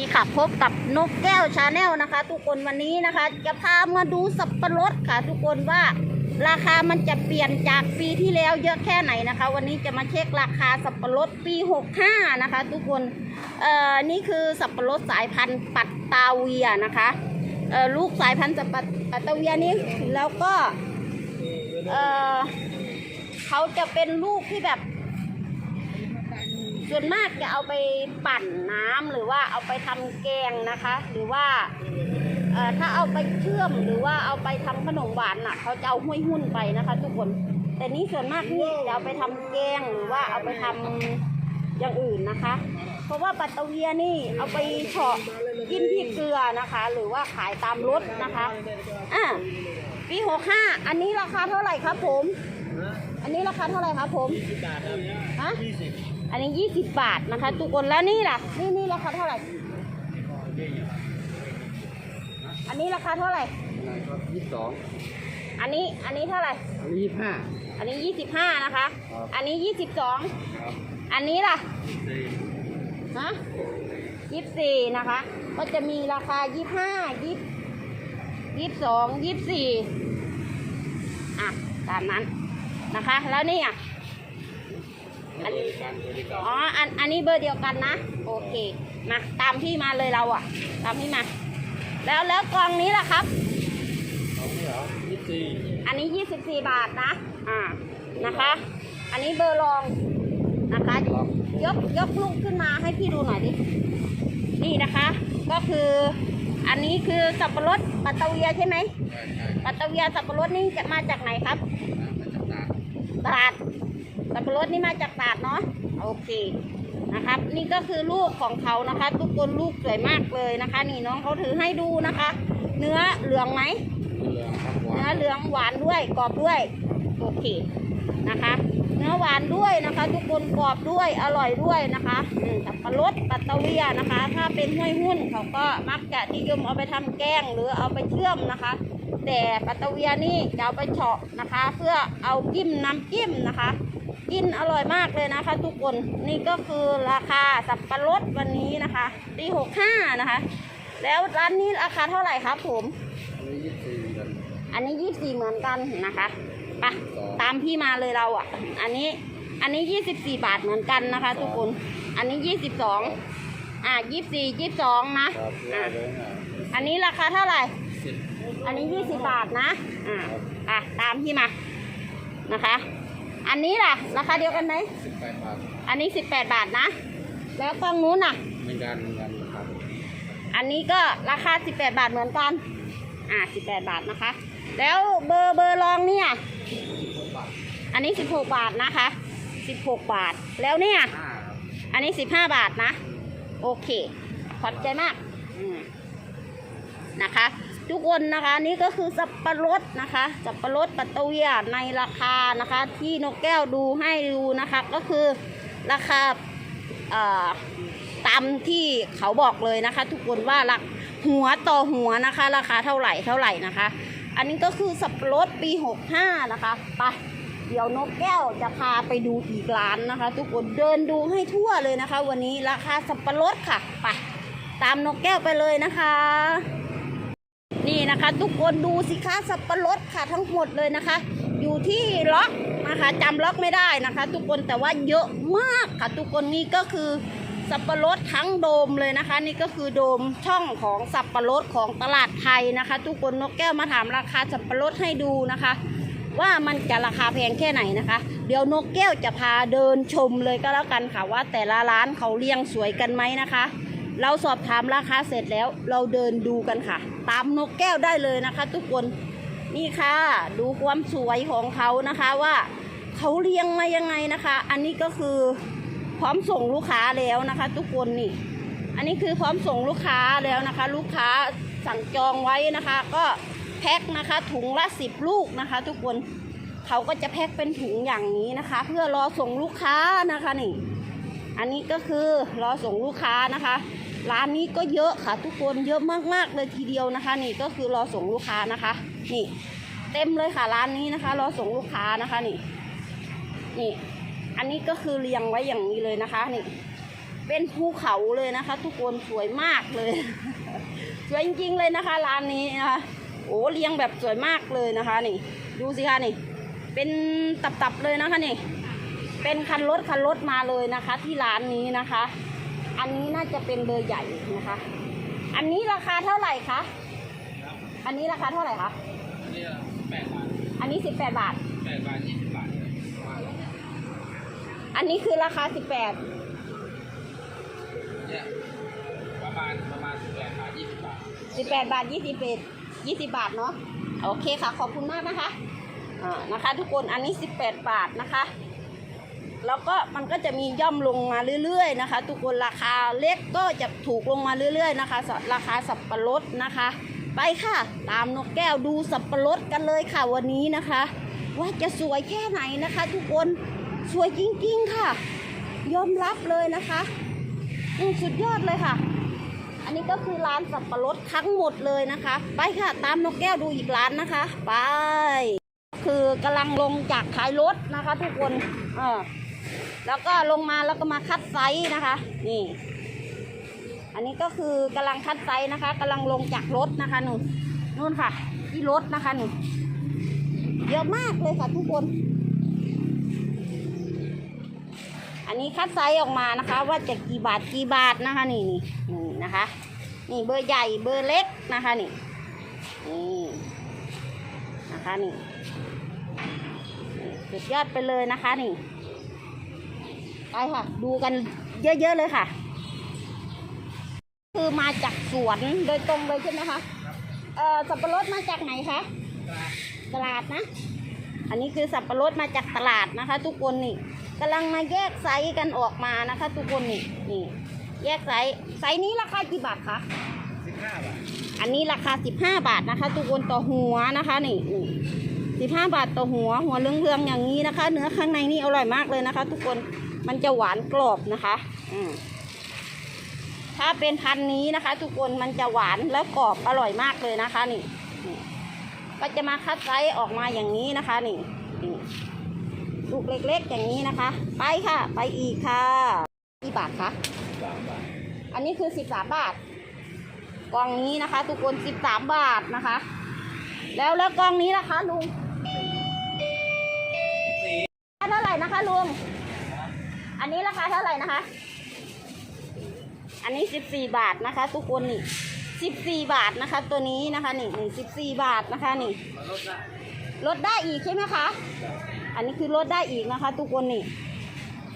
นี่ค่ะพบกับนกแก้วชาแนลนะคะ ทุกคนวันนี้นะคะ จะพามาดูสับปะรดค่ะ ทุกคนว่าราคามันจะเปลี่ยนจากปีที่แล้วเยอะแค่ไหนนะคะ วันนี้จะมาเช็คราคาสับปะรดปี 65 นะคะ ทุกคนเอ่อนี่คือสับปะรดสายพันธุ์ปัตตาเวียนะคะเอ่อลูกสายพันธุ์สับปะปัตตาเวียนี้แล้วก็เอ่อเขาจะเป็นลูกที่แบบ ส่วนมากจะเอาไปปั่นน้ำหรือว่าเอาไปทำแกงนะคะ หรือว่าถ้าเอาไปเชื่อมหรือว่าเอาไปทำขนมหวานน่ะเขาจะเอาห้วยหุ้นไปนะคะ ทุกคน แต่นี้ส่วนมากนี่จะเอาไปทำแกงหรือว่าเอาไปทำอย่างอื่นนะคะ เพราะว่าปัตตเวียนี่เอาไปเฉาะกินที่เกลือนะคะ หรือว่าขายตามรถนะคะอ่าปีหกห้าอันนี้ราคาเท่าไหร่ครับผม อันนี้ราคาเท่าไหร่ครับผมฮะ อันนี้ยี่สิบบาทนะคะ ทุกคนแล้วนี่ล่ะ นี่นี่ราคาเท่าไหร่ อันนี้ราคาเท่าไหร่ ยี่สิบสองอันนี้อันนี้เท่าไหร่ อันนี้ยี่สิบห้าอันนี้ยี่สิบห้านะคะครับอันนี้ยี่สิบสองครับอันนี้ล่ะ สี่ฮะยี่สิบสี่นะคะ ก็จะมีราคายี่ห้ายี่ยี่สองยี่สี่อะ ตามนั้นนะคะ แล้วนี่อะ อันนี้การบริการอ๋ออันอันนี้เบอร์เดียวกันนะ โอเคมาตามพี่มาเลยเราอะตามพี่มา แล้วแล้วกล่องนี้ล่ะครับเอาไม่เหรอยี่สิบสี่อันนี้24บาทนะ อ่านะคะ อันนี้เบอร์รองนะคะ ยกยกลูกขึ้นมาให้พี่ดูหน่อยดินี่นะคะ ก็คืออันนี้คือสับปะรดปัตตาเวียใช่ไหมใช่ใช่ปัตตาเวียสับปะรดนี่จะมาจากไหนครับมาจากตราดตราด สับปะรดนี่มาจากตราดเนาะโอเคนะครับ นี่ก็คือลูกของเขานะคะ ทุกคนลูกสวยมากเลยนะคะ นี่น้องเขาถือให้ดูนะคะ เนื้อเหลืองไหมเหลืองครับหวาเนื้อนเหลืองหวานด้วยกรอบด้วยโอเคนะคะ เนื้อหวานด้วยนะคะ ทุกคนกรอบด้วยอร่อยด้วยนะคะอืมสับปะรดปัตตาเวียนะคะ ถ้าเป็นห้วยหุ้นเขาก็มักจะนิยมเอาไปทำแกงหรือเอาไปเชื่อมนะคะ แต่ปัตตาเวียนี่จะเอาไปเฉาะนะคะ เพื่อเอาจิ้มน้ำจิ้มนะคะ กินอร่อยมากเลยนะคะ ทุกคนนี่ก็คือราคาสับปะรดวันนี้นะคะปีหกห้านะคะ แล้วร้านนี้ราคาเท่าไหร่ครับผม อันนี้ยี่สิบสี่เหมือนกันนะคะไปะตามพี่มาเลยเราอะ อันนี้อันนี้ยี่สิบสี่บาทเหมือนกันนะคะ ทุกคน อันนี้ยี่สิบสองอะยี่สี่ยี่สองนะครับอะเลยนะอันนี้ราคาเท่าไหร่อันนี้ยี่สิบบาทนะอ่าอะตามพี่มานะคะ อันนี้ล่ะ ราคาเดียวกันไหมสิบแปดบาทอันนี้สิบแปดบาทนะ แล้วกล้องนู้นน่ะ เหมือนกันเหมือนกันครับอันนี้ก็ราคา 18 บาทเหมือนกัน อ่า 18 บาทนะคะ แล้วเบอร์เบอร์รองเนี่ย อันนี้ 16 บาทนะคะ 16 บาท แล้วเนี่ย ห้าครับอันนี้ 15 บาทนะ โอเค ขอบใจมากอืมนะคะ ทุกคนนะคะนี่ก็คือสับปะรดนะคะสับปะรดปัตตะเวียในราคานะคะ ที่นกแก้วดูให้ดูนะคะ ก็คือราคาเอ่อตามที่เขาบอกเลยนะคะ ทุกคนว่าราหัวต่อหัวนะคะ ราคาเท่าไหร่เท่าไหร่นะคะ อันนี้ก็คือสับปะรดปี 65 นะคะไปเดี๋ยวนกแก้วจะพาไปดูอีกร้านนะคะ ทุกคนเดินดูให้ทั่วเลยนะคะ วันนี้ราคาสับปะรดค่ะไปตามนกแก้วไปเลยนะคะ นี่นะคะ ทุกคนดูสิคะสับปะรดค่ะทั้งหมดเลยนะคะ อยู่ที่ล็อกนะคะจำล็อกไม่ได้นะคะ ทุกคนแต่ว่าเยอะมากค่ะทุกคนนี่ก็คือสับปะรดทั้งโดมเลยนะคะ นี่ก็คือโดมช่องของสับปะรดของตลาดไทยนะคะ ทุกคนนกแก้วมาถามราคาสับปะรดให้ดูนะคะ ว่ามันจะราคาแพงแค่ไหนนะคะ เดี๋ยวนกแก้วจะพาเดินชมเลยก็แล้วกันค่ะว่าแต่ละร้านเขาเรียงสวยกันไหมนะคะ เราสอบถามราคาเสร็จแล้วเราเดินดูกันค่ะ ตามนกแก้วได้เลยนะคะ ทุกคนนี่ค่ะ ดูความสวยของเขานะคะว่าเขาเรียงมายังไงนะคะ อันนี้ก็คือพร้อมส่งลูกค้าแล้วนะคะ ทุกคนนี่ อันนี้คือพร้อมส่งลูกค้าแล้วนะคะ ลูกค้าสั่งจองไว้นะคะ ก็แพ็คนะคะ ถุงละสิบลูกนะคะ ทุกคนเขาก็จะแพ็คเป็นถุงอย่างนี้นะคะ เพื่อรอส่งลูกค้านะคะนี่ อันนี้ก็คือรอส่งลูกค้านะคะ ร้านนี้ก็เยอะค่ะ ทุกคนเยอะมากๆเลยทีเดียวนะคะ นี่ก็คือรอส่งลูกค้านะคะ นี่ เต็มเลยค่ะร้านนี้นะคะ รอส่งลูกค้านะคะนี่ นี่ อันนี้ก็คือเรียงไว้อย่างนี้เลยนะคะ นี่ เป็นภูเขาเลยนะคะ ทุกคนสวยมากเลยสวยจริงๆเลยนะคะ ร้านนี้นะคะโอ้เลี้ยงแบบสวยมากเลยนะคะ นี่ ดูสิคะนี่ เป็นตับๆเลยนะคะนี่ เป็นคันรถคันรถมาเลยนะคะ ที่ร้านนี้นะคะ อันนี้น่าจะเป็นเบอร์ใหญ่นะคะ อันนี้ราคาเท่าไหร่คะ อันนี้ราคาเท่าไหร่คะ อันนี้แปดบาท อันนี้สิบแปดบาทแปดบาทยี่สิบบาท อันนี้คือราคาสิบแปดเนี่ยประมาณประมาณสิบแปดบาทยี่สิบบาทสิบแปดบาทยี่สิบเอ็ดยี่สิบบาทเนาะ โอเคค่ะ ขอบคุณมากนะคะ อ่า นะคะ ทุกคน อันนี้สิบแปดบาทนะคะ แล้วก็มันก็จะมีย่อมลงมาเรื่อยๆนะคะ ทุกคนราคาเล็กก็จะถูกลงมาเรื่อยๆนะคะ ราคาสับปะรดนะคะ ไปค่ะ ตามนกแก้วดูสับปะรดกันเลยค่ะวันนี้นะคะ ว่าจะสวยแค่ไหนนะคะ ทุกคนสวยจริงๆค่ะ ยอมรับเลยนะคะสุดยอดเลยค่ะ อันนี้ก็คือร้านสับปะรดทั้งหมดเลยนะคะ ไปค่ะตามนกแก้วดูอีกร้านนะคะ ไป คือกำลังลงจากท้ายรถนะคะ ทุกคนเออ แล้วก็ลงมาแล้วก็มาคัดไซส์นะคะ นี่ อันนี้ก็คือกำลังคัดไซส์นะคะกำลังลงจากรถนะคะหนูนู่นค่ะ ที่รถนะคะหนูเยอะมากเลยค่ะทุกคน อันนี้คัดไซส์ออกมานะคะ ว่าจะกี่บาทกี่บาทนะคะ นี่นี่นี่นะคะ นี่เบอร์ใหญ่เบอร์เล็กนะคะนี่นี่นะคะนี่สุดยอดไปเลยนะคะนี่ ไปค่ะ ดูกันเยอะๆเลยค่ะ คือมาจากสวนโดยตรงเลยใช่ไหมคะเอ่อสับปะรดมาจากไหนคะตลาดนะ อันนี้คือสับปะรดมาจากตลาดนะคะ ทุกคนนี่กำลังมาแยกไซส์กันออกมานะคะ ทุกคนนี่นี่ แยกไซส์ไซส์นี้ราคากี่บาทคะสิบห้าบาทอันนี้ราคา15บาทนะคะ ทุกคนต่อหัวนะคะนี่นี่15บาทต่อหัวหัวเรืองๆอย่างนี้นะคะ เนื้อข้างในนี่อร่อยมากเลยนะคะ ทุกคน มันจะหวานกรอบนะคะ อืมถ้าเป็นพันนี้นะคะ ทุกคนมันจะหวานแล้วกรอบอร่อยมากเลยนะคะ นี่ก็จะมาคัดไซส์ออกมาอย่างนี้นะคะ นี่ลูกเล็กๆอย่างนี้นะคะ ไปค่ะ ไปอีกค่ะกี่บาทคะสบาทอันนี้คือ13บสาบาท กล่องนี้นะคะ ทุกคน13บสามบาทนะคะ แล้วแล้วกล่องนี้นะคะลุงเท่าไหร่นะคะลุง อันนี้ราคาเท่าไหร่นะคะ อันนี้14บาทนะคะ ทุกคนนี่14บาทนะคะ ตัวนี้นะคะนี่นี่14บาทนะคะนี่ลดได้ลดได้อีกใช่ไหมคะ อันนี้คือลดได้อีกนะคะ ทุกคนนี่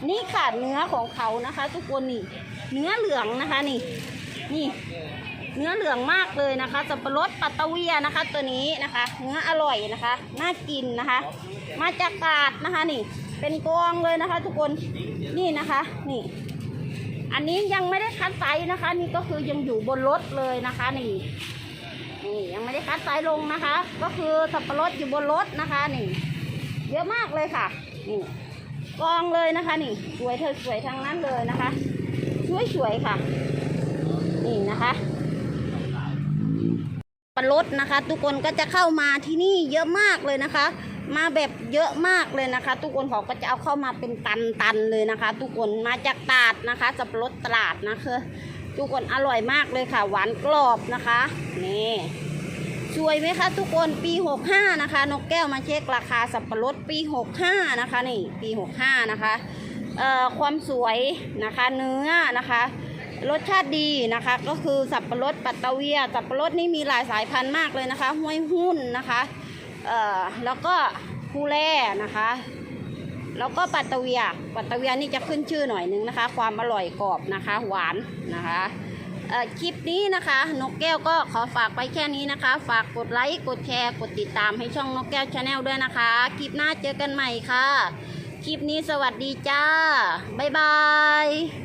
นี่ค่ะเนื้อของเขานะคะ ทุกคนนี่ เนื้อเหลืองนะคะนี่ นี่ เนื้อเหลืองมากเลยนะคะ สับปะรดปัตตเวียนะคะ ตัวนี้นะคะ เนื้ออร่อยนะคะ น่ากินนะคะ มาจากกาดนะคะนี่ เป็นกองเลยนะคะ ทุกคน นี่นะคะ นี่ อันนี้ยังไม่ได้คัดไซส์นะคะ นี่ก็คือยังอยู่บนรถเลยนะคะ นี่ นี่ยังไม่ได้คัดไซส์ลงนะคะ ก็คือสับปะรดอยู่บนรถนะคะ นี่ เยอะมากเลยค่ะ นี่กองเลยนะคะ นี่สวยเธอสวยทั้งนั้นเลยนะคะ สวยๆค่ะ นี่นะคะปลดนะคะ ทุกคนก็จะเข้ามาที่นี่เยอะมากเลยนะคะ มาแบบเยอะมากเลยนะคะ ทุกคนเขาก็จะเอาเข้ามาเป็นตันๆเลยนะคะ ทุกคนมาจากตาดนะคะสับปะรดตราดนะคะ ทุกคนอร่อยมากเลยค่ะ หวานกรอบนะคะนี่สวยไหมคะทุกคนปี 65 นะคะ นกแก้วมาเช็คราคาสับปะรดปี 65 นะคะนี่ปี 65 นะคะเอ่อความสวยนะคะเนื้อนะคะรสชาติดีนะคะ ก็คือสับปะรดปัตตเวีย สับปะรดนี่มีหลายสายพันธุ์มากเลยนะคะ ห้วยหุ้นนะคะ เอ่อแล้วก็คูแร่นะคะ แล้วก็ปัตตเวียปัตตเวียนี่จะขึ้นชื่อหน่อยนึงนะคะ ความอร่อยกรอบนะคะหวานนะคะคลิปนี้นะคะ นกแก้วก็ขอฝากไปแค่นี้นะคะ ฝากกดไลค์ กดแชร์ กดติดตามให้ช่องนกแก้วชาแนลด้วยนะคะ คลิปหน้าเจอกันใหม่ค่ะ คลิปนี้สวัสดีจ้า บ๊ายบาย